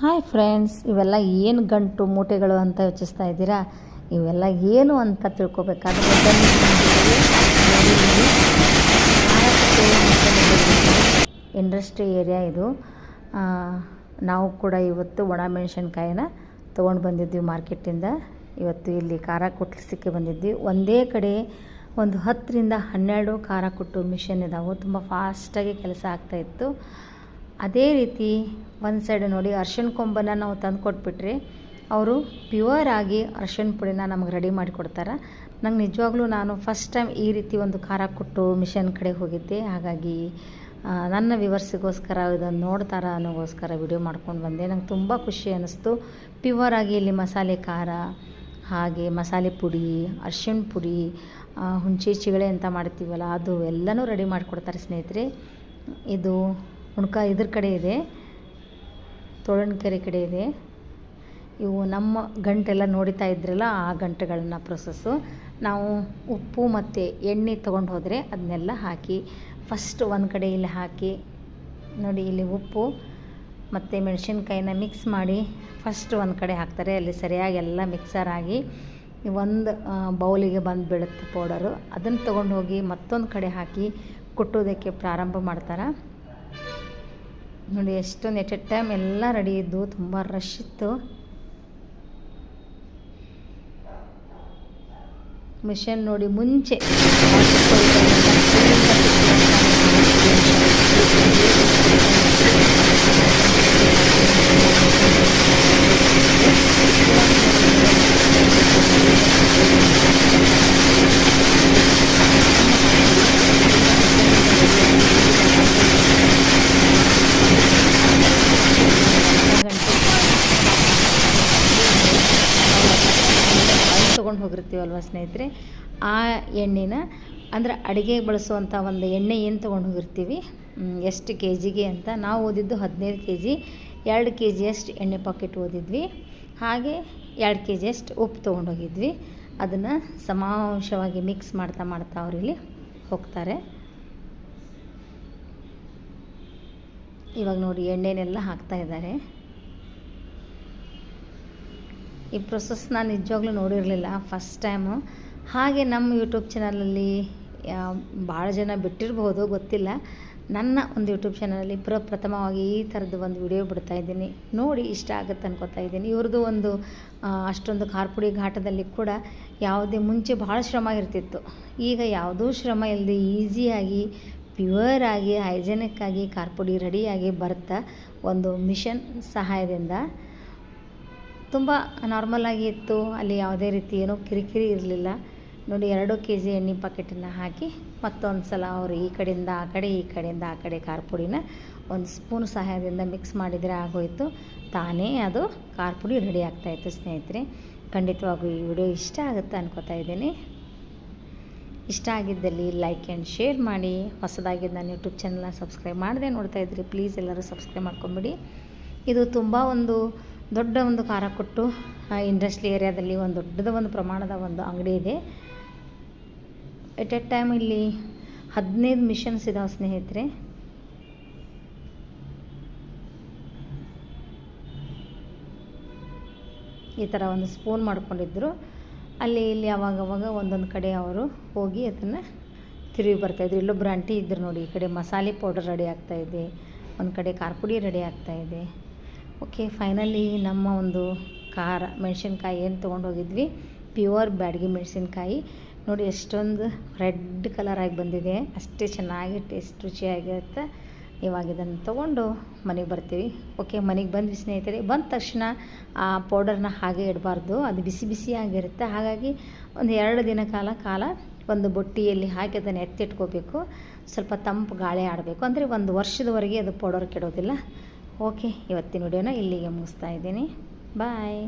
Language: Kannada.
ಹಾಯ್ ಫ್ರೆಂಡ್ಸ್ ಇವೆಲ್ಲ ಏನು ಗಂಟು ಮೂಟೆಗಳು ಅಂತ ಯೋಚಿಸ್ತಾ ಇದ್ದೀರಾ? ಇವೆಲ್ಲ ಏನು ಅಂತ ತಿಳ್ಕೊಬೇಕಾದ್ರೆ ಇಂಡಸ್ಟ್ರಿ ಏರಿಯಾ ಇದು. ನಾವು ಕೂಡ ಇವತ್ತು ಒಣಮೆಣಸಿನ್ಕಾಯಿನ ತೊಗೊಂಡು ಬಂದಿದ್ವಿ ಮಾರ್ಕೆಟಿಂದ ಇವತ್ತು ಇಲ್ಲಿ ಖಾರ ಕೊಟ್ಲಿಸಕ್ಕೆ ಬಂದಿದ್ವಿ ಒಂದೇ ಕಡೆ ಒಂದು ಹತ್ತರಿಂದ ಹನ್ನೆರಡು ಖಾರ ಕುಟ್ಟು ಮಿಷನ್ ಇದಾವೆ. ತುಂಬ ಫಾಸ್ಟಾಗಿ ಕೆಲಸ ಆಗ್ತಾಯಿತ್ತು ಅದೇ ರೀತಿ ಒಂದು ಸೈಡ್ ನೋಡಿ, ಅರ್ಶಿಣ ಕೊಂಬನ್ನು ನಾವು ತಂದು ಕೊಟ್ಬಿಟ್ರೆ ಅವರು ಪ್ಯೂರ್ ಆಗಿ ಅರ್ಶಿನ ಪುಡಿನ ನಮಗೆ ರೆಡಿ ಮಾಡಿ ಕೊಡ್ತಾರೆ. ನಂಗೆ ನಿಜವಾಗ್ಲೂ ನಾನು ಫಸ್ಟ್ ಟೈಮ್ ಈ ರೀತಿ ಒಂದು ಖಾರ ಕೊಟ್ಟು ಮಿಷನ್ ಕಡೆ ಹೋಗಿದ್ದೆ. ಹಾಗಾಗಿ ನನ್ನ ವಿವರ್ಸಿಗೋಸ್ಕರ ಇದನ್ನು ನೋಡ್ತಾರ ಅನ್ನೋಗೋಸ್ಕರ ವಿಡಿಯೋ ಮಾಡ್ಕೊಂಡು ಬಂದೆ. ನಂಗೆ ತುಂಬ ಖುಷಿ ಅನ್ನಿಸ್ತು. ಪ್ಯೂರ್ ಆಗಿ ಇಲ್ಲಿ ಮಸಾಲೆ ಖಾರ, ಹಾಗೆ ಮಸಾಲೆ ಪುಡಿ, ಅರ್ಶಿಣ ಪುಡಿ ಹುಣಸೆ ಚಿಗಳೆ ಅಂತ ಮಾಡ್ತೀವಲ್ಲ, ಅದು ಎಲ್ಲನೂ ರೆಡಿ ಮಾಡಿಕೊಡ್ತಾರೆ ಸ್ನೇಹಿತರೆ. ಇದು ಉಣ್ಕ ಇದ್ರ ಕಡೆ ಇದೆ. ತೋಳಣಕೆರೆ ಕಡೆ ಇದೆ. ಇವು ನಮ್ಮ ಗಂಟೆಲ್ಲ ನೋಡಿತಾ ಇದ್ರಲ್ಲ ಆ ಗಂಟೆಗಳನ್ನ ಪ್ರೊಸೆಸ್ಸು ನಾವು ಉಪ್ಪು ಮತ್ತು ಎಣ್ಣೆ ತೊಗೊಂಡು ಹೋದರೆ ಅದನ್ನೆಲ್ಲ ಹಾಕಿ ಫಸ್ಟ್ ಒಂದು ಕಡೆ ಇಲ್ಲಿ ಹಾಕಿ, ನೋಡಿ ಇಲ್ಲಿ ಉಪ್ಪು ಮತ್ತು ಮೆಣಸಿನ್ಕಾಯಿನ ಮಿಕ್ಸ್ ಮಾಡಿ ಫಸ್ಟ್ ಒಂದು ಕಡೆ ಹಾಕ್ತಾರೆ. ಅಲ್ಲಿ ಸರಿಯಾಗಿ ಎಲ್ಲ ಮಿಕ್ಸರ್ ಆಗಿ ಒಂದು ಬೌಲಿಗೆ ಬಂದು ಬೀಳುತ್ತೆ ಪೌಡರು ಅದನ್ನು ತೊಗೊಂಡು ಹೋಗಿ ಮತ್ತೊಂದು ಕಡೆ ಹಾಕಿ ಕುಟ್ಟೋದಕ್ಕೆ ಪ್ರಾರಂಭ ಮಾಡ್ತಾರೆ? ನೋಡಿ ಎಷ್ಟೊಂದು ಎಟ್ ಎ ಟೈಮ್ ಎಲ್ಲ ರೆಡಿ ಇದ್ದು ತುಂಬ ರಶ್ ಇತ್ತು. ಮಿಷನ್ ನೋಡಿ ಮುಂಚೆ ತೊಗೊಂಡು ಸ್ನೇಹಿತರೆ? ಆ ಎಣ್ಣೆನ ಅಂದ್ರೆ ಅಡುಗೆಗೆ ಬಳಸುವಂಥ ಒಂದು ಎಣ್ಣೆ ಏನು ತೊಗೊಂಡು ಹೋಗಿರ್ತೀವಿ? ಎಷ್ಟು ಕೆ ಜಿಗೆ ಅಂತ ನಾವು ಓದಿದ್ದು ಹದಿನೈದು ಕೆ ಜಿ ಎರಡು ಕೆ ಜಿಯಷ್ಟು ಎಣ್ಣೆ ಪಾಕೆಟ್ ಓದಿದ್ವಿ. ಹಾಗೆ ಎರಡು ಕೆ ಜಿಯಷ್ಟು ಉಪ್ಪು ತೊಗೊಂಡೋಗಿದ್ವಿ ಅದನ್ನು ಸಮಾಂಶವಾಗಿ ಮಿಕ್ಸ್ ಮಾಡ್ತಾ ಮಾಡ್ತಾ ಅವರಿಲ್ಲಿ ಹೋಗ್ತಾರೆ. ಇವಾಗ ನೋಡಿ ಎಣ್ಣೆನೆಲ್ಲ ಹಾಕ್ತಾ ಇದ್ದಾರೆ. ಈ ಪ್ರೊಸೆಸ್ ನಾನು ನಿಜವಾಗ್ಲೂ ನೋಡಿರಲಿಲ್ಲ ಫಸ್ಟ್ ಟೈಮು ಹಾಗೆ ನಮ್ಮ ಯೂಟ್ಯೂಬ್ ಚಾನಲಲ್ಲಿ ಭಾಳ ಜನ ಬಿಟ್ಟಿರಬಹುದು ಗೊತ್ತಿಲ್ಲ. ನನ್ನ ಒಂದು ಯೂಟ್ಯೂಬ್ ಚಾನಲಲ್ಲಿ ಪ್ರಪ್ರಥಮವಾಗಿ ಈ ಥರದ್ದು ಒಂದು ವಿಡಿಯೋ ಬಿಡ್ತಾ ಇದ್ದೀನಿ. ನೋಡಿ ಇಷ್ಟ ಆಗುತ್ತೆ ಅನ್ಕೋತಾ ಇದ್ದೀನಿ. ಇವ್ರದ್ದು ಒಂದು ಅಷ್ಟೊಂದು ಕಾರ್ಪುಡಿ ಘಾಟದಲ್ಲಿ ಕೂಡ ಯಾವುದೇ ಮುಂಚೆ ಭಾಳ ಶ್ರಮ ಇರ್ತಿತ್ತು. ಈಗ ಯಾವುದೂ ಶ್ರಮ ಇಲ್ಲದೆ ಈಸಿಯಾಗಿ ಪ್ಯೂರ್ ಆಗಿ ಹೈಜೆನಿಕ್ ಆಗಿ ಕಾರ್ಪುಡಿ ರೆಡಿಯಾಗಿ ಬರ್ತಾ ಒಂದು ಮಿಷನ್ ಸಹಾಯದಿಂದ ತುಂಬ ನಾರ್ಮಲಾಗಿ ಇತ್ತು. ಅಲ್ಲಿ ಯಾವುದೇ ರೀತಿ ಏನೋ ಕಿರಿಕಿರಿ ಇರಲಿಲ್ಲ. ನೋಡಿ, ಎರಡು ಕೆ ಜಿ ಎಣ್ಣೆ ಪಾಕೆಟನ್ನು ಹಾಕಿ ಮತ್ತೊಂದು ಸಲ ಅವರು ಈ ಕಡೆಯಿಂದ, ಆ ಕಡೆ, ಈ ಕಡೆಯಿಂದ, ಆ ಕಡೆ ಖಾರ ಪುಡಿನ ಒಂದು ಸ್ಪೂನ್ ಸಹಾಯದಿಂದ ಮಿಕ್ಸ್ ಮಾಡಿದರೆ ಆಗೋಯಿತು. ತಾನೇ ಅದು ಖಾರ ಪುಡಿ ರೆಡಿ ಆಗ್ತಾಯಿತ್ತು ಸ್ನೇಹಿತರೆ. ಖಂಡಿತವಾಗೂ ಈ ವಿಡಿಯೋ ಇಷ್ಟ ಆಗುತ್ತೆ ಅನ್ಕೋತಾ ಇದ್ದೀನಿ. ಇಷ್ಟ ಆಗಿದ್ದಲ್ಲಿ ಲೈಕ್ ಆ್ಯಂಡ್ ಶೇರ್ ಮಾಡಿ. ಹೊಸದಾಗಿ ನಾನು ಯೂಟ್ಯೂಬ್ ಚಾನಲ್ನ ಸಬ್ಸ್ಕ್ರೈಬ್ ಮಾಡದೆ ನೋಡ್ತಾ ಇದ್ರಿ ಪ್ಲೀಸ್ ಎಲ್ಲರೂ ಸಬ್ಸ್ಕ್ರೈಬ್ ಮಾಡ್ಕೊಂಬಿಡಿ. ಇದು ತುಂಬ ಒಂದು ದೊಡ್ಡ ಒಂದು ಖಾರ ಕೊಟ್ಟು ಇಂಡಸ್ಟ್ರಿ ಏರಿಯಾದಲ್ಲಿ ಒಂದು ದೊಡ್ಡದ ಒಂದು ಪ್ರಮಾಣದ ಒಂದು ಅಂಗಡಿ ಇದೆ. ಎಟ್ ಎ ಟೈಮ್ ಇಲ್ಲಿ ಹದಿನೈದು ಮಿಷನ್ಸ್ ಇದಾವೆ ಸ್ನೇಹಿತರೆ. ಈ ಥರ ಒಂದು ಸ್ಪೂನ್ ಮಾಡ್ಕೊಂಡಿದ್ರು. ಅಲ್ಲಿ ಇಲ್ಲಿ ಅವಾಗ ಅವಾಗ ಒಂದೊಂದು ಕಡೆ ಅವರು ಹೋಗಿ ಅದನ್ನು ತಿರುಗಿ ಬರ್ತಾಯಿದ್ರು ಇಲ್ಲೊಬ್ಬರು ಆಂಟಿ ಇದ್ರು ನೋಡಿ, ಈ ಕಡೆ ಮಸಾಲೆ ಪೌಡರ್ ರೆಡಿ ಆಗ್ತಾಯಿದೆ ಒಂದು ಕಡೆ ಖಾರ ಪುಡಿ ರೆಡಿ ಆಗ್ತಾಯಿದೆ ಓಕೆ, ಫೈನಲಿ ನಮ್ಮ ಒಂದು ಖಾರ ಮೆಣಸಿನ್ಕಾಯಿ ಏನು ತೊಗೊಂಡು ಹೋಗಿದ್ವಿ ಪ್ಯೂರ್ ಬ್ಯಾಡಗಿ ಮೆಣಸಿನ್ಕಾಯಿ. ನೋಡಿ, ಎಷ್ಟೊಂದು ರೆಡ್ ಕಲರ್ ಆಗಿ ಬಂದಿದೆ. ಅಷ್ಟೇ ಚೆನ್ನಾಗಿ ಟೇಸ್ಟ್ ರುಚಿಯಾಗಿರುತ್ತೆ. ಇವಾಗ ಇದನ್ನು ತೊಗೊಂಡು ಮನೆಗೆ ಬರ್ತೀವಿ. ಓಕೆ, ಮನೆಗೆ ಬಂದ್ವಿ ಸ್ನೇಹಿತರೆ. ಬಂದ ತಕ್ಷಣ ಆ ಪೌಡರ್ನ ಹಾಗೆ ಇಡಬಾರ್ದು. ಅದು ಬಿಸಿ ಬಿಸಿಯಾಗಿರುತ್ತೆ. ಹಾಗಾಗಿ ಒಂದು ಎರಡು ದಿನ ಕಾಲ ಕಾಲ ಒಂದು ಬೊಟ್ಟಿಯಲ್ಲಿ ಹಾಕಿ ಅದನ್ನು ಎತ್ತಿಟ್ಕೋಬೇಕು. ಸ್ವಲ್ಪ ತಂಪು ಗಾಳಿ ಆಡಬೇಕು. ಅಂದರೆ ಒಂದು ವರ್ಷದವರೆಗೆ ಅದು ಪೌಡರ್ ಕೆಡೋದಿಲ್ಲ. ಓಕೆ ಇವತ್ತಿನ ವಿಡಿಯೋನ ಇಲ್ಲಿಗೆ ಮುಗಿಸ್ತಾ ಇದ್ದೀನಿ. ಬಾಯ್.